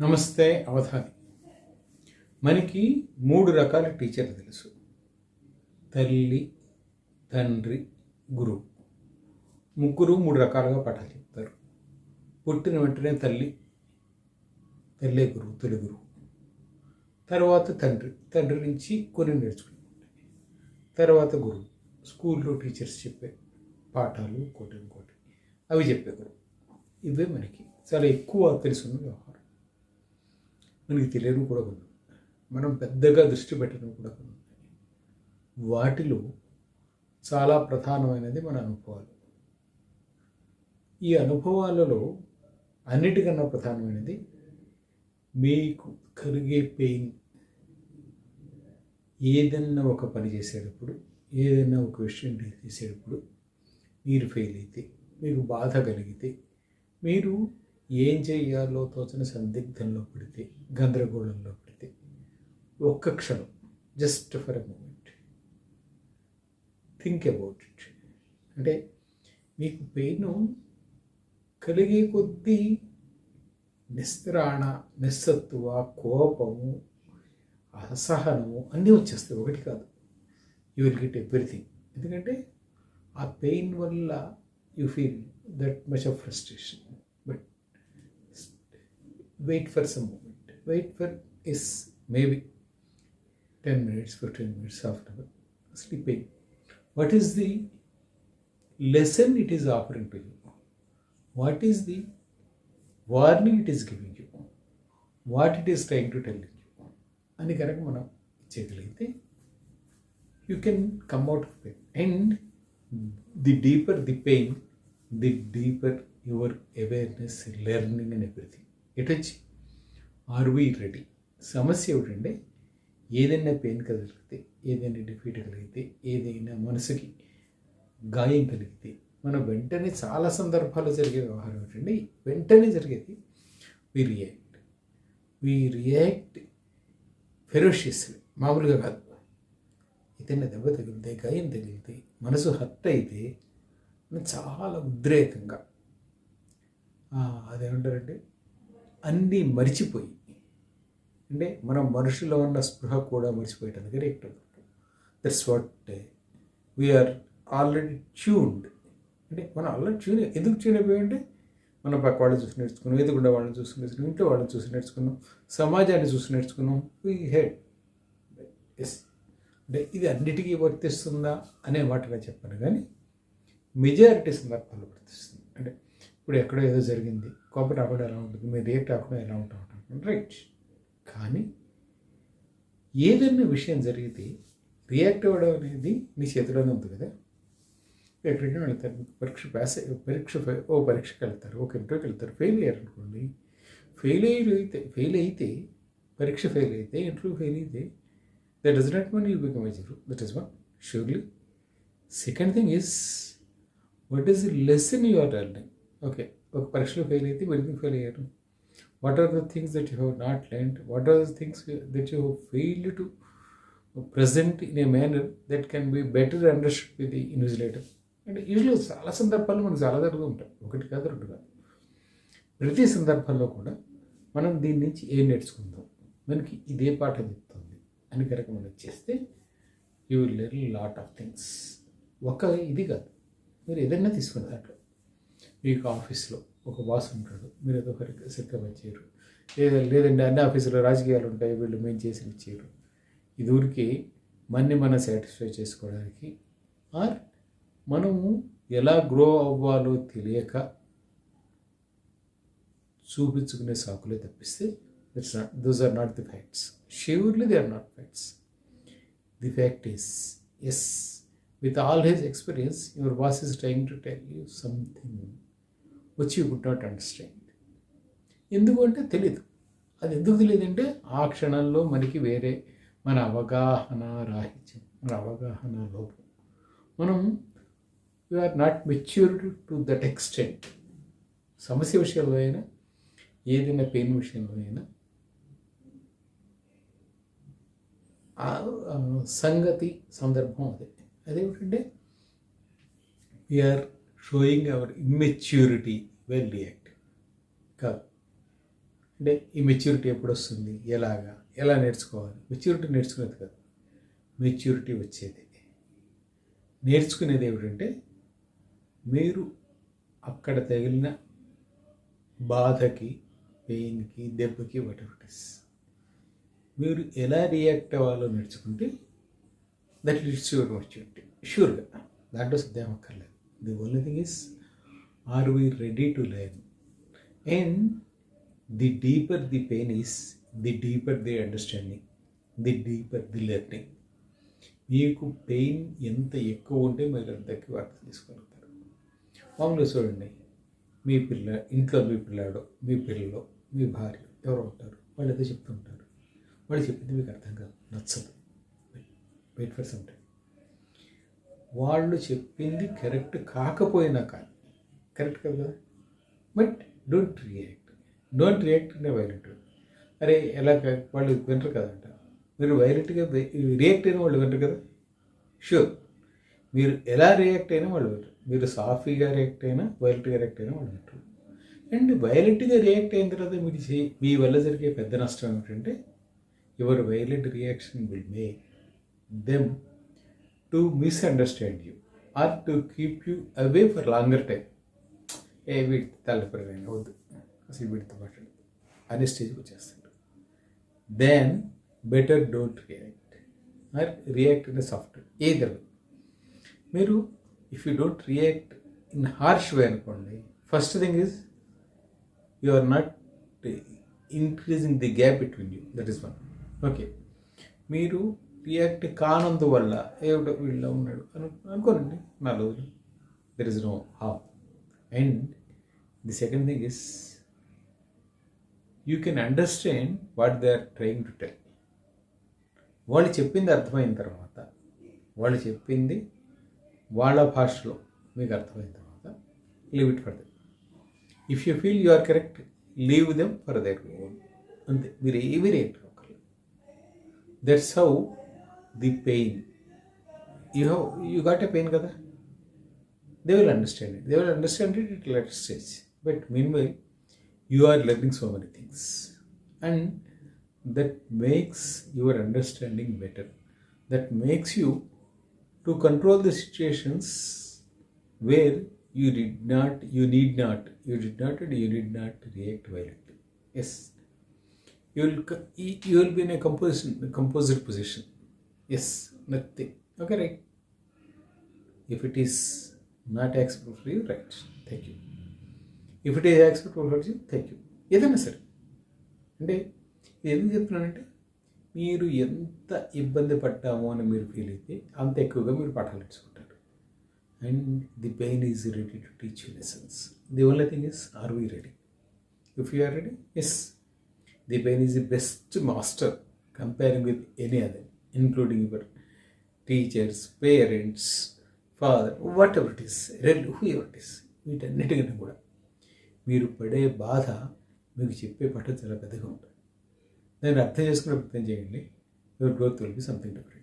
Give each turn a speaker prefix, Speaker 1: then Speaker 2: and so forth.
Speaker 1: నమస్తే అవధాని. మనకి మూడు రకాల టీచర్లు తెలుసు. తల్లి తండ్రి గురువు. ముగ్గురు మూడు రకాలుగా పాఠాలు చెప్తారు. పుట్టిన వెంటనే తల్లి తల్లే గురువు తొలి గురువు. తర్వాత తండ్రి. తండ్రి నుంచి కొన్ని నేర్చుకుంటాయి. తర్వాత గురువు. స్కూల్లో టీచర్స్ చెప్పే పాఠాలు కోటి ఇంకోటి అవి చెప్పే గురువు. ఇవే మనకి. చాలా ఎక్కువ తెలుసున్న వ్యవహారం. మనకి తెలియని కూడా ఉంది. మనం పెద్దగా దృష్టి పెట్టడం కూడా ఉంది. వాటిలో చాలా ప్రధానమైనది మన అనుభవాలు. ఈ అనుభవాలలో అన్నిటికన్నా ప్రధానమైనది మీకు కలిగే పెయిన్. ఏదన్నా ఒక పని చేసేటప్పుడు ఏదైనా ఒక విషయం చేసేటప్పుడు మీరు ఫెయిల్ అయితే మీకు బాధ కలిగితే మీరు ఏం చేయాలో తోచని సందిగ్ధంలో పడితే గందరగోళంలో పడితే ఒక్క క్షణం just for a moment think about it అంటే మీకు పెయిన్ కలిగే కొద్దీ నిస్త్రాణ నిస్సత్తువ కోపము అసహనము అన్నీ వచ్చేస్తాయి. ఒకటి కాదు. యూ విల్ గెట్ ఎవ్రీథింగ్ ఎందుకంటే ఆ పెయిన్ వల్ల you feel that much of frustration wait for some moment wait for is maybe ten minutes fifteen minutes half an hour sleeping what is the lesson it is offering to you what is the warning it is giving you what it is trying to tell you అని కనుక మనం ఇచ్చేయగలిగితే you can come out of pain and the deeper the pain the deeper your awareness learning and everything it వచ్చి are we ready సమస్య ఏమిటంటే ఏదైనా pain కలిగితే ఏదైనా defeat కలిగితే ఏదైనా మనసుకి గాయం కలిగితే మనం వెంటనే చాలా సందర్భాల్లో జరిగే వ్యవహారం ఏంటంటే వెంటనే జరిగేది we react we react ferociously మామూలుగా కాదు. ఏదైనా దెబ్బ తగిలితే గాయం తగిలితే మనసు హర్ట్ అయితే చాలా ఉద్రేకంగా అదేమంటారంటే అన్నీ మరిచిపోయి అంటే మనం మనుషులో ఉన్న స్పృహ కూడా మర్చిపోయటానికి react అవుతుంటాం. That's what we are already tuned అంటే మనం ఆల్రెడీ ట్యూన్ ఎందుకు ట్యూన్ అయిపోయామంటే మనం పక్క వాళ్ళని చూసి నేర్చుకున్నాం ఎదుగుండా వాళ్ళని చూసి నేర్చుకున్నాం ఇంట్లో వాళ్ళని చూసి నేర్చుకున్నాం సమాజాన్ని చూసి నేర్చుకున్నాం వీ హెడ్ ఎస్ అంటే ఇది అన్నిటికీ వర్తిస్తుందా అనే మాట నేను చెప్పాను కానీ మెజారిటీ సందర్భాలు వర్తిస్తుంది. ఇప్పుడు ఎక్కడో ఏదో జరిగింది. కోపం రాకుండా ఎలా ఉంటుంది? మీరు రియాక్ట్ అవ్వకుండా ఎలా ఉంటుంది రైట్. కానీ ఏదైనా విషయం జరిగితే రియాక్ట్ అవ్వడం అనేది నీ చేతిలోనే ఉంది కదా. ఎక్కడికైనా వెళ్తారు. పరీక్ష పాస్ పరీక్ష ఓ పరీక్షకి వెళ్తారు. ఒక ఇంటర్వ్యూకి వెళ్తారు. ఫెయిల్ అయ్యారు అనుకోండి. ఫెయిల్ అయ్యి అయితే ఫెయిల్ అయితే పరీక్ష ఫెయిల్ అయితే ఇంటర్వ్యూ ఫెయిల్ అయితే that does not mean you become a zero that is one surely second thing is what is the lesson you are learning okay ఒక పరీక్షలో ఫెయిల్ అయితే ఎందుకు ఫెయిల్ అయ్యారు. What are the things that you have not learn what are the things that you fail to present in a manner that can be better understood with the invigilator అంటే usual చాలా సందర్భాలు మనకు చాలా జరుగుతూ ఉంటాయి. ఒకటి కాదు రెండు కాదు. ప్రతి సందర్భంలో కూడా మనం దీని నుంచి ఏం నేర్చుకుందాం? మనకి ఇదే పాఠం చెప్తుంది. అని కనుక మనం చేస్తే you will learn lot of things ఒక ఇది కాదు. మీరు ఏదైనా తీసుకునే దాంట్లో. మీకు ఆఫీస్లో ఒక బాస్ ఉంటాడు. మీరు ఏదో ఒకరికి సరిగ్గా వచ్చారు లేదా లేదండి అన్ని ఆఫీసులో రాజకీయాలు ఉంటాయి వీళ్ళు మేము చేసి ఇచ్చారు ఇది ఊరికి మన్ని మనం సాటిస్ఫై చేసుకోవడానికి. ఆర్ మనము ఎలా గ్రో అవ్వాలో తెలియక చూపించుకునే సాకులే తప్పిస్తే it's not those are not the facts surely they are not facts the fact is as with all his experience your boss is trying to tell you something వచ్చి good not understand ఎందుకు అంటే తెలీదు. అది ఎందుకు తెలియదంటే ఆ క్షణంలో మనకి వేరే మన అవగాహన రాహిత్యం మన అవగాహన లోపం. మనం are not matured to that extent సమస్య విషయంలో అయినా ఏదైనా పెయిన్ విషయంలో అయినా ఆ సంగతి సందర్భం అదే. అదేమిటంటే we are showing our immaturity well react కాదు అంటే ఈ మెచ్యూరిటీ ఎప్పుడు వస్తుంది ఎలాగా? ఎలా నేర్చుకోవాలి? మెచ్యూరిటీ నేర్చుకునేది కాదు. మెచ్యూరిటీ వచ్చేది. నేర్చుకునేది ఏమిటంటే మీరు అక్కడ తగిలిన బాధకి పెయిన్కి దెబ్బకి వాట్ మీరు ఎలా రియాక్ట్ అవ్వాలో నేర్చుకుంటే దట్ లీడ్స్ యువర్ మెచ్యూరిటీ షూర్గా దాంట్లో సందేహం అక్కర్లేదు. The only thing is are we ready to learn and the deeper the pain is the deeper the understanding the deeper the learning మీకు పెయిన్ ఎంత ఎక్కువ ఉంటే మీరు అంత ఎక్కువ అర్థం చేసుకోగలుగుతారు. మామూలుగా చూడండి మీ పిల్ల ఇంట్లో మీ పిల్లాడు మీ పిల్లలు మీ భార్య ఎవరో ఉంటారు. వాళ్ళు ఏదో చెప్తుంటారు. వాళ్ళు చెప్పింది మీకు అర్థం కాదు నచ్చదు. వెయిట్ ఫర్ సమ్ టైం వాళ్ళు చెప్పింది కరెక్ట్ కాకపోయినా కానీ కరెక్ట్ కదా? But don't react. Don't react అంటే వైలెంట్. అరే ఎలా వాళ్ళు వినరు కదంట మీరు వైలెంట్గా రియాక్ట్ అయిన వాళ్ళు వినరు కదా? షూర్. మీరు ఎలా రియాక్ట్ అయినా వాళ్ళు వినరు. మీరు సాఫీగా రియాక్ట్ అయినా వైలెంట్గా రియాక్ట్ అయినా వాళ్ళు వింటారు అండ్ వైలెంట్గా రియాక్ట్ అయిన తర్వాత మీరు చే- మీ వల్ల జరిగే పెద్ద నష్టం ఏమిటంటే your violent reaction will make them to misunderstand you or to keep you away for longer time ఏ వీడి తలపరైన వద్దు. అసలు వీడితో మాట్లాడు అనే స్టేజ్కి వచ్చేస్తాడు. Then better don't react or react in soft either మీరు if you don't react in harsh way అనుకోండి first thing is you are not increasing the gap between you that is one okay మీరు react కానందువల్ల ఏమిటో వీళ్ళ ఉన్నాడు. అను అనుకోనండి. నా there is no have and the second thing is you can understand what they are trying to tell వాళ్ళు చెప్పింది అర్థమైన తర్వాత వాళ్ళు చెప్పింది వాళ్ళ భాషలో మీకు అర్థమైన తర్వాత leave it for them if you feel you are correct leave them for their own అంతే. మీరు ఏమీ రియాక్ట్ ఒకరు that's how the pain you how you got a pain కదా? They will understand it they will understand it it let stage But meanwhile, you are learning so many things, and that makes your understanding better. That makes you to control the situations where you did not, you need not, you did not, you did not react violently. Yes, you will you will be in a composition, composed position. Yes, nothing. Okay, right. If it is not asked for you, right. Thank you. If it is acceptable for you thank you ఏదైనా సరే. అంటే ఇది ఎందుకు చెప్తున్నానంటే మీరు ఎంత ఇబ్బంది పడ్డామో అని మీరు ఫీల్ అయితే అంత ఎక్కువగా మీరు పాఠాలు నేర్చుకుంటారు. And the pain is ready to teach you lessons the only thing is are we ready if you are ready yes the pain is the best master comparing with any other including your teachers parents father whatever it is రెల్ whoever it is వీటన్నిటికన్నా కూడా. మీరు పడే బాధ మీకు చెప్పే పట్ల చాలా పెద్దగా ఉంటుంది. దాన్ని అర్థం చేసుకునే ప్రయత్నం చేయండి. Your growth will be something different